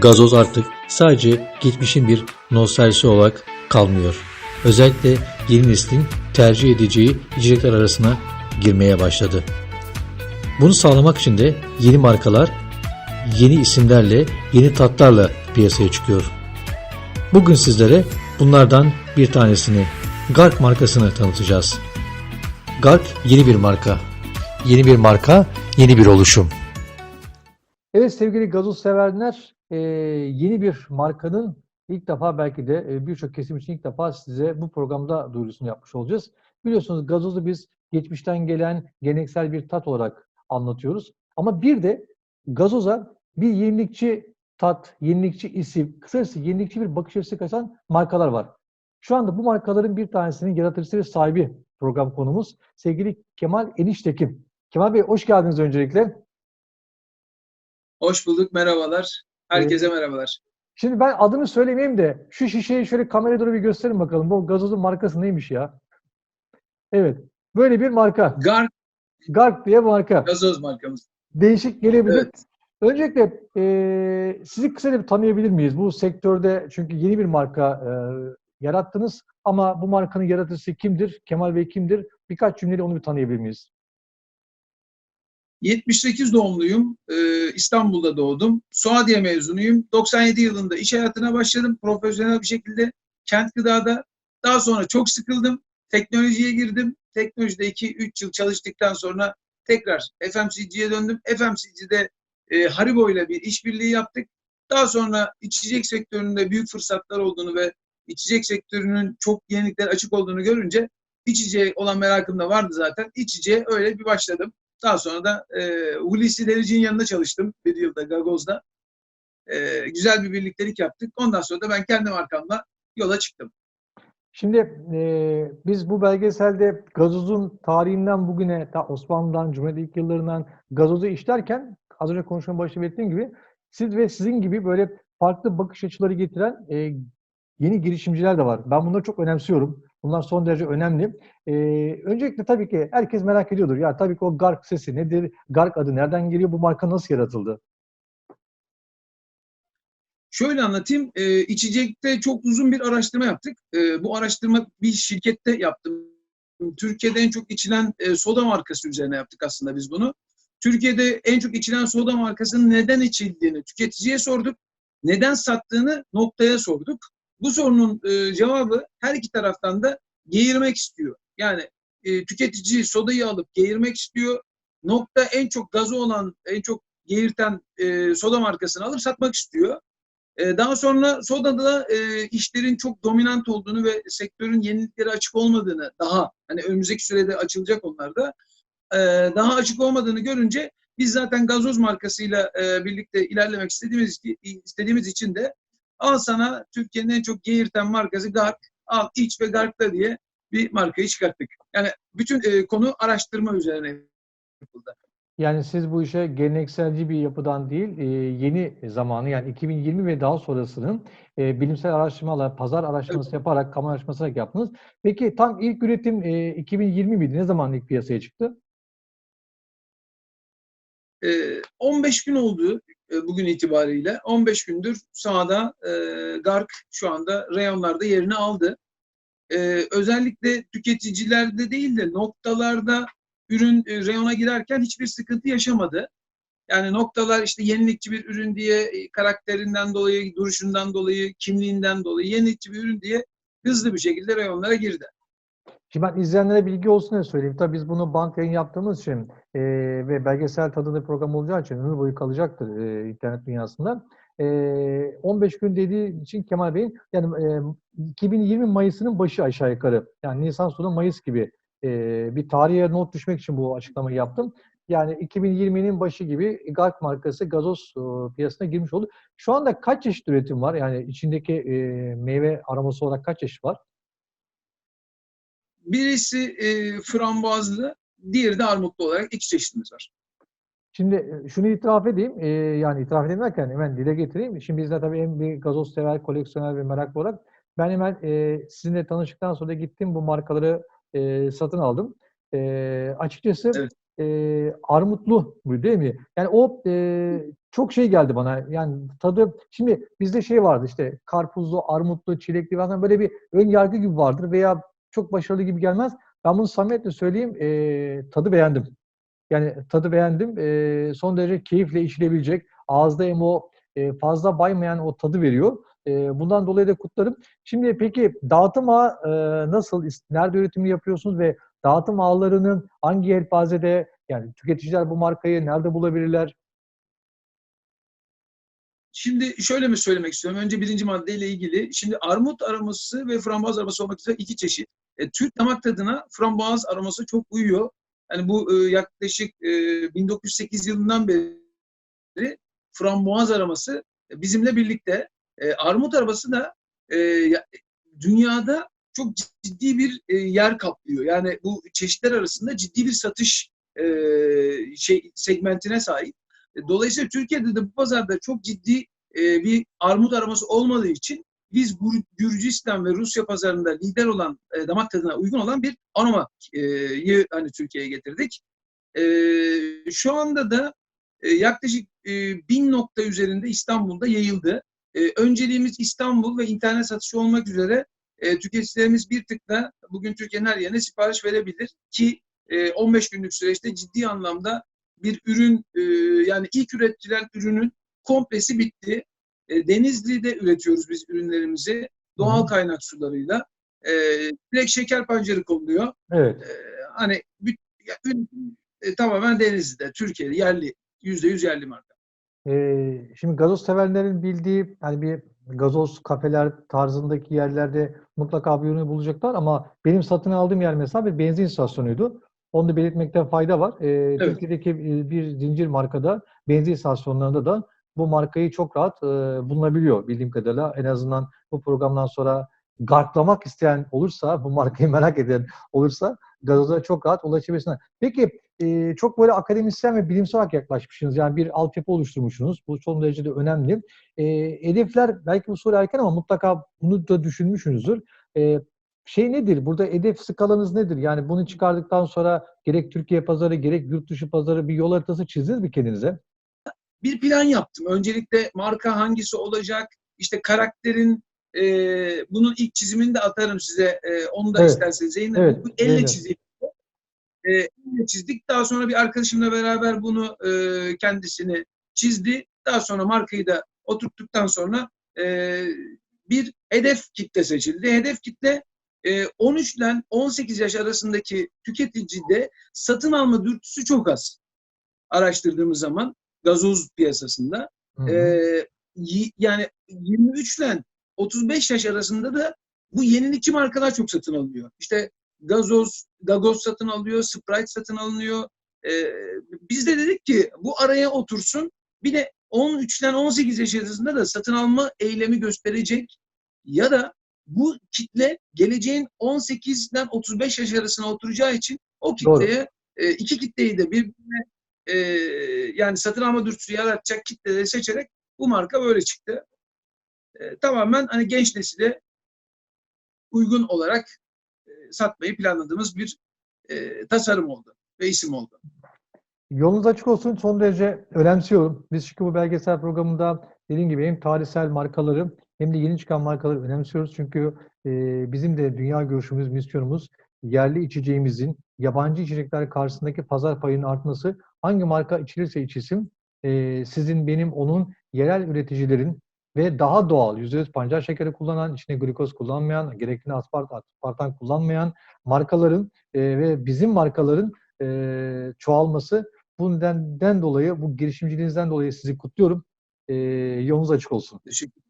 gazoz artık sadece geçmişin bir nostaljisi olarak kalmıyor. Özellikle yeni neslin tercih edeceği içecekler arasına girmeye başladı. Bunu sağlamak için de yeni markalar, yeni isimlerle, yeni tatlarla piyasaya çıkıyor. Bugün sizlere bunlardan bir tanesini, Gark markasını tanıtacağız. Gark yeni bir marka. Yeni bir marka, yeni bir oluşum. Evet sevgili gazoz severler, e, yeni bir markanın ilk defa belki de e, birçok kesim için ilk defa size bu programda duyurusunu yapmış olacağız. Biliyorsunuz gazozu biz geçmişten gelen geleneksel bir tat olarak anlatıyoruz. Ama bir de gazoza bir yenilikçi tat, yenilikçi isim, kısacası yenilikçi bir bakış açısı katan markalar var. Şu anda bu markaların bir tanesinin yaratıcısı ve sahibi program konumuz sevgili Kemal Eniştekin. Kemal Bey hoş geldiniz öncelikle. Hoş bulduk, merhabalar. Herkese merhabalar. Şimdi ben adını söylemeyeyim de şu şişeyi şöyle kameraya doğru bir gösterin bakalım. Bu gazozun markası neymiş ya? Evet. Böyle bir marka. Gark Garp diye marka. gazoz markamız. Değişik gelebilir. Evet. Öncelikle eee sizi kısaca bir tanıyabilir miyiz? Bu sektörde çünkü yeni bir marka eee, yarattınız ama bu markanın yaratıcısı kimdir? Kemal Bey kimdir? Birkaç cümleyle onu bir tanıyabilir miyiz? 78 doğumluyum. Ee, İstanbul'da doğdum. Suadiye mezunuyum. 97 yılında iş hayatına başladım. Profesyonel bir şekilde kent gıdada. Daha sonra çok sıkıldım. Teknolojiye girdim. Teknolojide 2-3 yıl çalıştıktan sonra tekrar FMCG'ye döndüm. FMCG'de e, Haribo ile bir işbirliği yaptık. Daha sonra içecek sektöründe büyük fırsatlar olduğunu ve içecek sektörünün çok yeniliklere açık olduğunu görünce içeceğe olan merakım da vardı zaten. İçeceğe öyle bir başladım. Daha sonra da e, Hulusi Derici'nin yanında çalıştım bir yılda Gagoz'da. E, güzel bir birliktelik yaptık. Ondan sonra da ben kendi markamla yola çıktım. Şimdi eee, biz bu belgeselde gazozun tarihinden bugüne, ta Osmanlı'dan, Cumhuriyet ilk yıllarından gazozu işlerken az önce konuşmanın başında belirttiğim gibi siz ve sizin gibi böyle farklı bakış açıları getiren eee, yeni girişimciler de var. Ben bunları çok önemsiyorum. Bunlar son derece önemli. Eee, öncelikle tabii ki herkes merak ediyordur. Ya tabii ki o Gark sesi nedir? Gark adı nereden geliyor? Bu marka nasıl yaratıldı? Şöyle anlatayım. E, içecekte çok uzun bir araştırma yaptık. E, bu araştırma bir şirkette yaptım. Türkiye'de en çok içilen e, soda markası üzerine yaptık aslında biz bunu. Türkiye'de en çok içilen soda markasının neden içildiğini tüketiciye sorduk. Neden sattığını noktaya sorduk. Bu sorunun e, cevabı her iki taraftan da geğirmek istiyor. Yani e, tüketici sodayı alıp geğirmek istiyor. Nokta en çok gazı olan, en çok geğirten e, soda markasını alıp satmak istiyor. E, daha sonra sodada da e, işlerin çok dominant olduğunu ve sektörün yeniliklere açık olmadığını daha hani önümüzdeki sürede açılacak onlar da e, daha açık olmadığını görünce biz zaten gazoz markasıyla e, birlikte ilerlemek istediğimiz istediğimiz için de al sana Türkiye'nin en çok geğirten markası Gark, al iç ve Gark'la diye bir markayı çıkarttık. Yani bütün e, konu araştırma üzerine yapıldı. Yani siz bu işe gelenekselci bir yapıdan değil, e, yeni zamanı yani 2020 ve daha sonrasının e, bilimsel araştırmalar, pazar araştırması yaparak, kamu araştırması yaptınız. Peki tam ilk üretim e, 2020 miydi? Ne zaman ilk piyasaya çıktı? E, 15 gün oldu e, bugün itibariyle. 15 gündür sahada e, Gark şu anda reyonlarda yerini aldı. E, özellikle tüketicilerde değil de noktalarda ürün e, reyona girerken hiçbir sıkıntı yaşamadı. Yani noktalar işte yenilikçi bir ürün diye e, karakterinden dolayı, duruşundan dolayı, kimliğinden dolayı yenilikçi bir ürün diye hızlı bir şekilde reyonlara girdi. Şimdi ben izleyenlere bilgi olsun diye söyleyeyim. Tabii biz bunu bant yayın yaptığımız için e, ve belgesel tadında program olacağı için ömür boyu kalacaktır e, internet dünyasında. E, 15 gün dediği için Kemal Bey'in yani e, 2020 Mayıs'ının başı aşağı yukarı. Yani Nisan sonu Mayıs gibi e, bir tarihe not düşmek için bu açıklamayı yaptım. Yani 2020'nin başı gibi Gark markası gazoz e, piyasasına girmiş oldu. Şu anda kaç çeşit üretim var? Yani içindeki e, meyve aroması olarak kaç çeşit var? Birisi e, frambuazlı, diğeri de armutlu olarak iki çeşitimiz var. Şimdi e, şunu itiraf edeyim, e, yani itiraf edeyim derken hemen dile getireyim. Şimdi bizler tabii en bir gazoz sever, koleksiyoner ve meraklı olarak ben hemen e, sizinle tanıştıktan sonra gittim bu markaları e, satın aldım. E, açıkçası Evet. e, armutlu bu değil mi? Yani o e, çok şey geldi bana. Yani tadı şimdi bizde şey vardı işte karpuzlu, armutlu, çilekli falan böyle bir ön yargı gibi vardır veya çok başarılı gibi gelmez. Ben bunu samimiyetle söyleyeyim. e, tadı beğendim. Yani tadı beğendim. E, son derece keyifle içilebilecek. Ağızda hem o e, fazla baymayan o tadı veriyor. E, bundan dolayı da kutlarım. Şimdi peki dağıtım ağı e, nasıl? Nerede üretimi yapıyorsunuz ve dağıtım ağlarının hangi yelpazede yani tüketiciler bu markayı nerede bulabilirler? Şimdi şöyle mi söylemek istiyorum? Önce birinci maddeyle ilgili. Şimdi armut aroması ve frambuaz aroması olmak üzere iki çeşit. E, Türk damak tadına frambuaz aroması çok uyuyor. Yani bu e, yaklaşık e, 1908 yılından beri frambuaz aroması bizimle birlikte. E, armut aroması da e, ya- dünyada çok ciddi bir e, yer kaplıyor. Yani bu çeşitler arasında ciddi bir satış e, şey segmentine sahip. E, Dolayısıyla Türkiye'de de bu pazarda çok ciddi e, bir armut aroması olmadığı için biz Gür- Gürcistan ve Rusya pazarında lider olan e, damak tadına uygun olan bir aromayı hani Türkiye'ye getirdik. E, şu anda da e, yaklaşık e, bin nokta üzerinde İstanbul'da yayıldı. E, önceliğimiz İstanbul ve internet satışı olmak üzere e, tüketicilerimiz bir tıkla bugün Türkiye'nin her yerine sipariş verebilir ki e, 15 günlük süreçte ciddi anlamda bir ürün e, yani ilk üretilen ürünün komplesi bitti. E, Denizli'de üretiyoruz biz ürünlerimizi doğal kaynak sularıyla. E, direkt şeker pancarı konuluyor. Evet. E, hani ürün, e, tamamen Denizli'de, Türkiye'de yerli, yüzde yüz yerli marka. Ee, şimdi gazoz severlerin bildiği hani bir gazoz kafeler tarzındaki yerlerde mutlaka bir ürünü bulacaklar ama benim satın aldığım yer mesela bir benzin istasyonuydu. Onu da belirtmekte fayda var. Ee, Türkiye'deki e, bir zincir markada benzin istasyonlarında da bu markayı çok rahat e, bulunabiliyor bildiğim kadarıyla. En azından bu programdan sonra garklamak isteyen olursa, bu markayı merak eden olursa gazoza çok rahat ulaşabilirsinler. Peki e, çok böyle akademisyen ve bilimsel olarak yaklaşmışsınız. Yani bir altyapı oluşturmuşsunuz. Bu son derece de önemli. E, hedefler, belki bu soru erken ama mutlaka bunu da düşünmüşsünüzdür. E, şey nedir? Burada hedef skalanız nedir? Yani bunu çıkardıktan sonra gerek Türkiye pazarı, gerek yurt dışı pazarı bir yol haritası çizdiniz mi kendinize? Bir plan yaptım. Öncelikle marka hangisi olacak, işte karakterin e, bunun ilk çizimini de atarım size. E, onu da Evet. isterseniz yayınlarım. Evet, Bu elle çizildi. E, elle çizdik. Daha sonra bir arkadaşımla beraber bunu e, kendisini çizdi. Daha sonra markayı da oturttuktan sonra e, bir hedef kitle seçildi. Hedef kitle e, 13 ile 18 yaş arasındaki tüketicide satın alma dürtüsü çok az. Araştırdığımız zaman gazoz piyasasında. Hı hı. Y- yani 23 ile 35 yaş arasında da bu yenilikçi markalar çok satın alınıyor. İşte gazoz, gagoz satın alıyor, Sprite satın alınıyor. Ee, biz de dedik ki bu araya otursun. Bir de 13 ile 18 yaş arasında da satın alma eylemi gösterecek ya da bu kitle geleceğin 18 ile 35 yaş arasına oturacağı için o Doğru. kitleye e, iki kitleyi de birbirine e, yani satın alma dürtüsü yaratacak kitleleri seçerek bu marka böyle çıktı. E, tamamen hani genç nesile uygun olarak e, satmayı planladığımız bir e, tasarım oldu ve isim oldu. Yolunuz açık olsun. Son derece önemsiyorum. Biz çünkü bu belgesel programında dediğim gibi hem tarihsel markaları hem de yeni çıkan markaları önemsiyoruz. Çünkü e, bizim de dünya görüşümüz, misyonumuz yerli içeceğimizin yabancı içecekler karşısındaki pazar payının artması. Hangi marka içilirse içilsin e, sizin, benim, onun yerel üreticilerin ve daha doğal %100 pancar şekeri kullanan, içine glikoz kullanmayan, gerekli aspart, aspartan kullanmayan markaların e, ve bizim markaların e, çoğalması bu nedenden dolayı, bu girişimciliğinizden dolayı sizi kutluyorum. Ee, yolunuz açık olsun. Teşekkür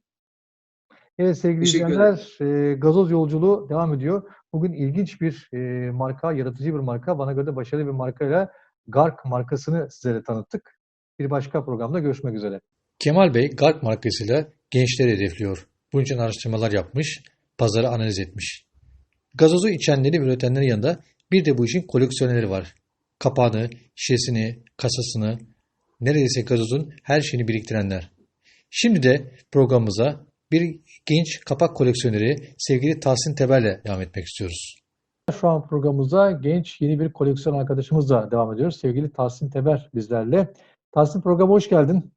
Evet sevgili Teşekkür izleyenler, e, gazoz yolculuğu devam ediyor. Bugün ilginç bir e, marka, yaratıcı bir marka, bana göre de başarılı bir markayla Gark markasını sizlere tanıttık. Bir başka programda görüşmek üzere. Kemal Bey Garp markasıyla gençleri hedefliyor. Bunun için araştırmalar yapmış, pazarı analiz etmiş. Gazozu içenleri ve üretenlerin yanında bir de bu işin koleksiyoneri var. Kapağını, şişesini, kasasını, neredeyse gazozun her şeyini biriktirenler. Şimdi de programımıza bir genç kapak koleksiyoneri sevgili Tahsin Teber'le devam etmek istiyoruz. Şu an programımıza genç yeni bir koleksiyon arkadaşımızla devam ediyoruz. Sevgili Tahsin Teber bizlerle. Tahsin programa hoş geldin.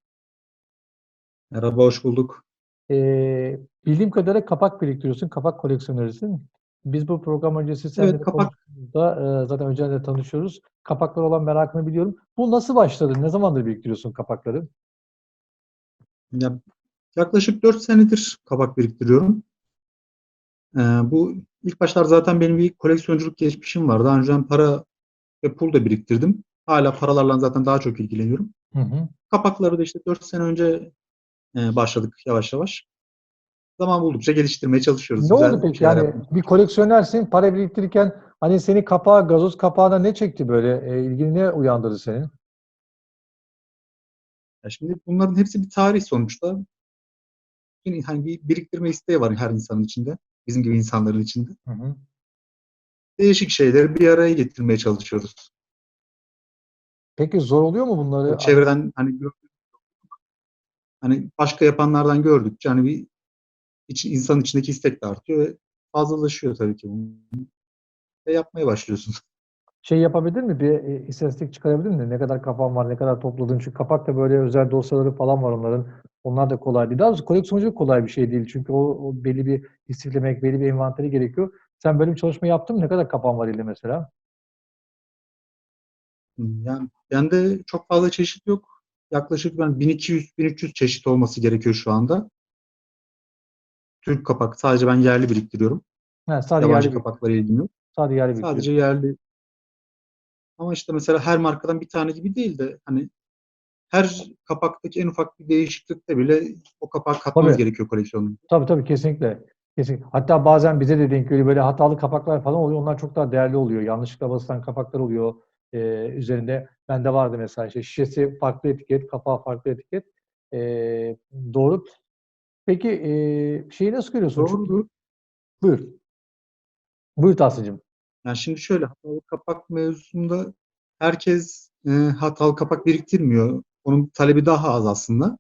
Merhaba, hoş bulduk. Ee, bildiğim kadarıyla kapak biriktiriyorsun, kapak koleksiyonerisin. Biz bu program öncesi seninle Evet, kapak- konuştuğumuzda, e, zaten önceden de tanışıyoruz. Kapaklara olan merakını biliyorum. Bu nasıl başladı? Ne zamandır biriktiriyorsun kapakları? Ya, yaklaşık 4 senedir kabak biriktiriyorum. Ee, bu ilk başlar zaten benim bir koleksiyonculuk geçmişim var. Daha önceden para ve pul da biriktirdim. Hala paralarla zaten daha çok ilgileniyorum. Hı hı. Kapakları da işte 4 sene önce e, başladık yavaş yavaş. Zaman buldukça geliştirmeye çalışıyoruz. Ne Güzel oldu peki? Yani yapmaya. bir koleksiyonersin, para biriktirirken hani seni kapağı, gazoz kapağına ne çekti böyle? E, ilgini ne uyandırdı senin? Ya şimdi bunların hepsi bir tarih sonuçta. Yani hani bir biriktirme isteği var her insanın içinde. Bizim gibi insanların içinde. Hı hı. Değişik şeyleri bir araya getirmeye çalışıyoruz. Peki zor oluyor mu bunları? çevreden hani hani başka yapanlardan gördükçe hani bir iç, insanın içindeki istek de artıyor ve fazlalaşıyor tabii ki. Ve yapmaya başlıyorsun. Şey yapabilir mi? Bir e, istatistik çıkarabilir mi? Ne kadar kafan var, ne kadar topladın? Çünkü kapakta böyle özel dosyaları falan var onların. Onlar da kolay değil. Daha doğrusu koleksiyonculuk kolay bir şey değil. Çünkü o, o belli bir listelemek, belli bir envanteri gerekiyor. Sen böyle bir çalışma yaptın mı? Ne kadar kapan var elde mesela? Yani bende çok fazla çeşit yok. Yaklaşık ben 1200-1300 çeşit olması gerekiyor şu anda. Türk kapak. Sadece ben yerli biriktiriyorum. Ha, sadece Yabancı yerli kapaklara ilgim yok. sadece yerli Sadece yerli. Ama işte mesela her markadan bir tane gibi değil de hani her kapaktaki en ufak bir değişiklikte bile o kapağı katmamız Tabii. gerekiyor koleksiyonda. Tabii tabii kesinlikle. Kesinlikle. Hatta bazen bize de denk geliyor böyle hatalı kapaklar falan oluyor. Onlar çok daha değerli oluyor. Yanlışlıkla basılan kapaklar oluyor e, üzerinde. Bende vardı mesela işte şişesi farklı etiket, kapağı farklı etiket. E, doğru. Peki e, şeyi nasıl görüyorsun? Çünkü- Doğrudur. Buyur. Buyur Tahsin'cim. Yani şimdi şöyle hatalı kapak mevzusunda herkes e, hatalı kapak biriktirmiyor. Onun talebi daha az aslında.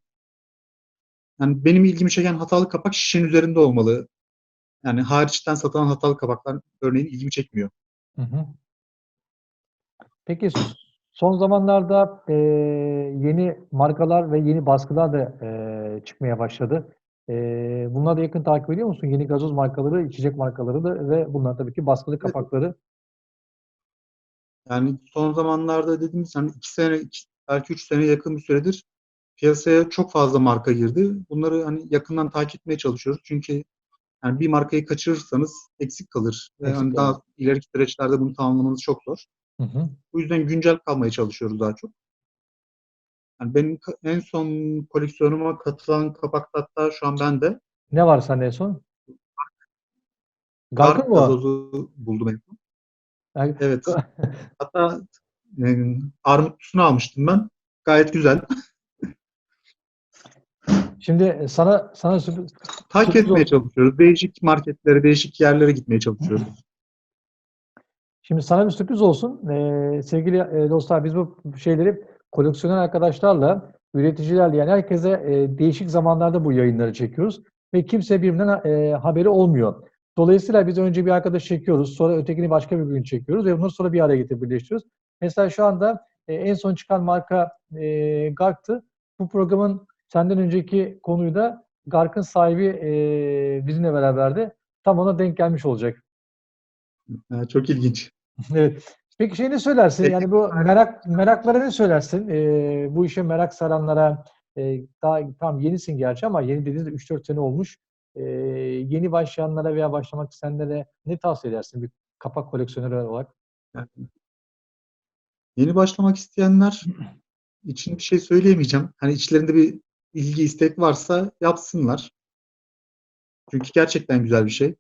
Yani benim ilgimi çeken hatalı kapak şişenin üzerinde olmalı. Yani hariçten satılan hatalı kapaklar örneğin ilgimi çekmiyor. Hı hı. Peki son zamanlarda e, yeni markalar ve yeni baskılar da e, çıkmaya başladı. E, bunları da yakın takip ediyor musun? Yeni gazoz markaları, içecek markaları da ve bunlar tabii ki baskılı kapakları. Yani son zamanlarda dediğimiz hani iki sene, iki- belki üç sene yakın bir süredir piyasaya çok fazla marka girdi. Bunları hani yakından takip etmeye çalışıyoruz. Çünkü yani bir markayı kaçırırsanız eksik kalır. Ve Eksik hani kalır. daha ileriki süreçlerde bunu tamamlamanız çok zor. Hı hı. Bu yüzden güncel kalmaya çalışıyoruz daha çok. Yani benim en son koleksiyonuma katılan kapakta hatta şu an bende Ne var sende en son? Dark Garkın mı? gazozu buldum en son. Yani- Evet. Hatta e, armutlusunu almıştım ben. Gayet güzel. Şimdi sana sana sürpriz, Takip Sürpriz etmeye oldu. çalışıyoruz. Değişik marketlere, değişik yerlere gitmeye çalışıyoruz. Şimdi sana bir sürpriz olsun. Ee, sevgili e, dostlar biz bu şeyleri koleksiyoner arkadaşlarla, üreticilerle yani herkese e, değişik zamanlarda bu yayınları çekiyoruz. Ve kimse birbirinden e, haberi olmuyor. Dolayısıyla biz önce bir arkadaş çekiyoruz, sonra ötekini başka bir gün çekiyoruz ve bunları sonra bir araya getirip birleştiriyoruz. Mesela şu anda e, en son çıkan marka e, Gark'tı. Bu programın senden önceki konuyu da Gark'ın sahibi e, bizimle beraberdi. Tam ona denk gelmiş olacak. Çok ilginç. Evet. Peki şey ne söylersin? Yani bu merak meraklara ne söylersin? Ee, bu işe merak saranlara e, daha tam yenisin gerçi ama yeni dediğinizde 3-4 sene olmuş. Ee, yeni başlayanlara veya başlamak isteyenlere ne tavsiye edersin bir kapak koleksiyoneri olarak? Yeni başlamak isteyenler için bir şey söyleyemeyeceğim. Hani içlerinde bir ilgi, istek varsa yapsınlar. Çünkü gerçekten güzel bir şey.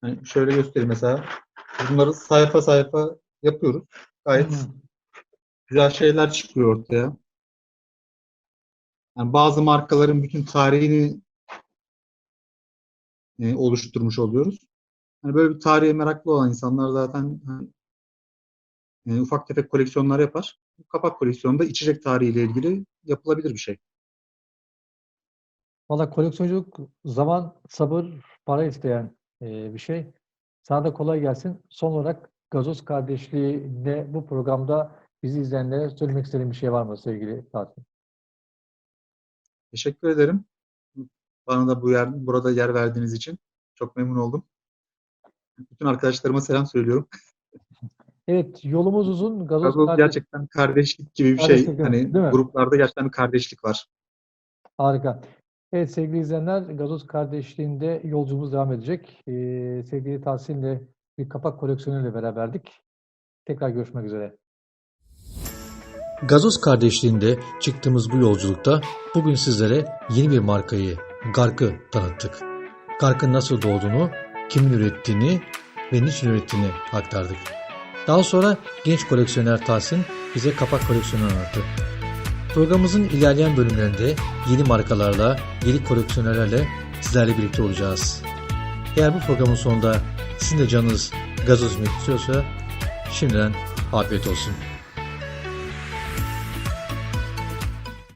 Hani şöyle göstereyim mesela. Bunları sayfa sayfa yapıyoruz. Gayet güzel şeyler çıkıyor ortaya. Yani bazı markaların bütün tarihini e, oluşturmuş oluyoruz. Hani böyle bir tarihe meraklı olan insanlar zaten hani, e, ufak tefek koleksiyonlar yapar. Bu kapak koleksiyonu da içecek tarihiyle ilgili yapılabilir bir şey. Valla koleksiyonculuk zaman, sabır, para isteyen e, bir şey. Sana da kolay gelsin. Son olarak Gazoz kardeşliğinde bu programda bizi izleyenlere söylemek istediğin bir şey var mı sevgili Tahsin? Teşekkür ederim. Bana da bu yer, burada yer verdiğiniz için çok memnun oldum. Bütün arkadaşlarıma selam söylüyorum. Evet, yolumuz uzun. Gazoz Gazoz kardeş- gerçekten kardeşlik gibi bir şey. Kardeşlik, Hani değil mi? gruplarda gerçekten bir kardeşlik var. Harika. Evet sevgili izleyenler, Gazoz kardeşliğinde yolculuğumuz devam edecek. Ee, sevgili Tahsin'le bir kapak koleksiyonuyla beraberdik. Tekrar görüşmek üzere. Gazoz kardeşliğinde çıktığımız bu yolculukta bugün sizlere yeni bir markayı, Gark'ı tanıttık. Gark'ın nasıl doğduğunu, kimin ürettiğini ve niçin ürettiğini aktardık. Daha sonra genç koleksiyoner Tahsin bize kapak koleksiyonunu anlattı. Programımızın ilerleyen bölümlerinde yeni markalarla, yeni koleksiyonerlerle sizlerle birlikte olacağız. Eğer bu programın sonunda sizin de canınız gazoz yemek istiyorsa şimdiden afiyet olsun.